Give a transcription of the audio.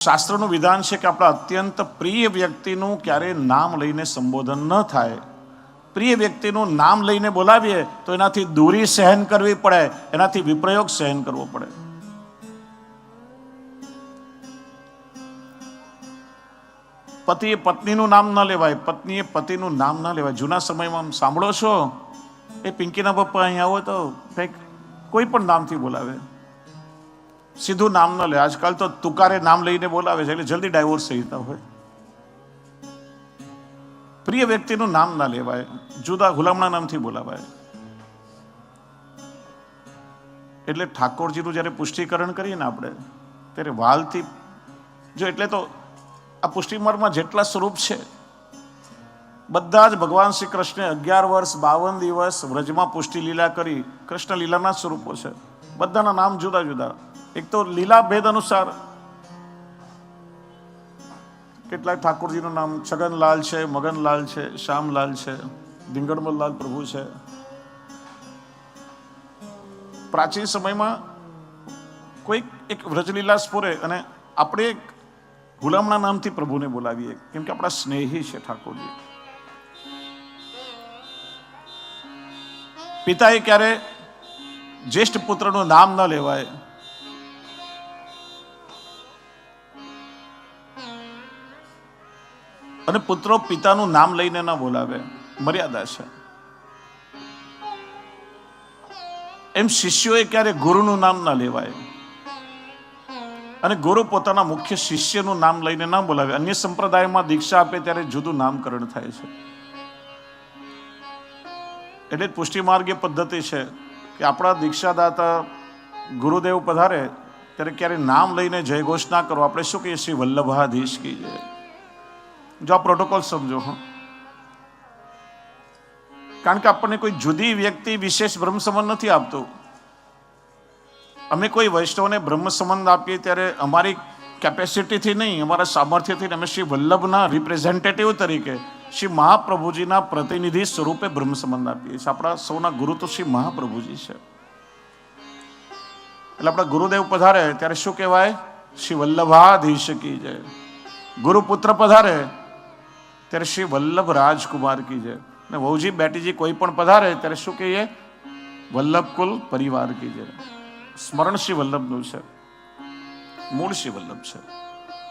શાસ્ત્રનું વિધાન છે કે આપણા અત્યંત પ્રિય વ્યક્તિનું ક્યારેય નામ લઈને સંબોધન ન થાય. પ્રિય વ્યક્તિનું નામ લઈને બોલાવીએ તો એનાથી દૂરી સહન કરવી પડે, એનાથી વિપ્રયોગ સહન કરવો પડે. પતિએ પત્નીનું નામ ન લેવાય, પત્નીએ પતિનું નામ ન લેવાય. જૂના સમયમાં સાંભળો છો? એ પિંકીના પપ્પા અહીંયા આવો તો કંઈક કોઈ પણ નામથી બોલાવે. સીધું નામ ન લે. આજકાલ તો તુકારે નામ લઈને બોલાવે છે એટલે જલ્દી ડાયવોર્સ થઈ જતા હોય. પ્રિય વ્યક્તિનું નામ ના લેવાય. જુદા ગુલામણા નામથી બોલાવાય. એટલે ઠાકોરજીનું જ્યારે પુષ્ટિકરણ કરીએ ને આપણે, ત્યારે વાલથી, જો એટલે તો આ પુષ્ટિમાર્ગમાં જેટલા સ્વરૂપ છે, બધા જ ભગવાન શ્રી કૃષ્ણે અગિયાર વર્ષ, બાવન દિવસ વ્રજમાં પુષ્ટિ લીલા કરી કૃષ્ણ લીલાના સ્વરૂપો છે. બધાના નામ જુદા જુદા. એક તો લીલા ભેદ અનુસાર કેટલાક ઠાકોરજીનું નામ છગનલાલ છે, મગનલાલ છે, શ્યામલાલ છે ધીંગડમલલાલ પ્રભુ છે. પ્રાચીન સમયમાં કોઈક એક વ્રજલીલા સ્ફોરે અને આપણે એક ગુલામના નામથી પ્રભુને બોલાવીએ, કેમ કે આપણા સ્નેહી છે ઠાકોરજી. પિતાએ ક્યારે જ્યેષ્ઠ પુત્રનું નામ ન લેવાય અને પુત્રો પિતાનું નામ લઈને ન બોલાવે. મર્યાદા છે. એમ શિષ્યોએ ક્યારે ગુરુનું નામ ન લેવાય. અને ગુરુ પોતાના મુખ્ય શિષ્યનું નામ લઈને ના બોલાવે. અન્ય સંપ્રદાયમાં દીક્ષા આપે ત્યારે જુદું નામકરણ થાય છે. એટલે પુષ્ટિ માર્ગે પદ્ધતિ છે કે આપણા દીક્ષાદાતા ગુરુદેવ પધારે, ત્યારે ક્યારે નામ લઈને જય ઘોષ ના કરો. આપણે શું કહીએ? શ્રી વલ્લભાધીશ કી જો આ પ્રોટોકોલ સમજો, હું. કારણ કે આપણને કોઈ જુદી વ્યક્તિ વિશેષ બ્રહ્મ સંબંધ નથી આપતું. અમે કોઈ વૈષ્ણવને બ્રહ્મ સંબંધ આપીએ ત્યારે અમારી કેપેસિટીથી નહીં, અમારા સામર્થ્યથી અમે શ્રી વલ્લભના રિપ્રેઝેન્ટેટિવ તરીકે શ્રી મહાપ્રભુજીના પ્રતિનિધિ સ્વરૂપે બ્રહ્મ સંબંધ આપીએ છીએ. આપણા સૌના ગુરુ તો શ્રી મહાપ્રભુજી છે. એટલે આપણા ગુરુદેવ પધારે, ત્યારે શું કહેવાય? શ્રી વલ્લભાધીશ કી જય. ગુરુપુત્ર પધારે ત્યારે શ્રી વલ્લભ રાજકુમાર કી જય. ને વહુજી બેટીજી કોઈ પણ પધારે ત્યારે શું કહીએ? વલ્લભ કુલ પરિવાર કી જય. સ્મરણ શ્રી વલ્લભનું છે. મૂળ શ્રી વલ્લભ છે.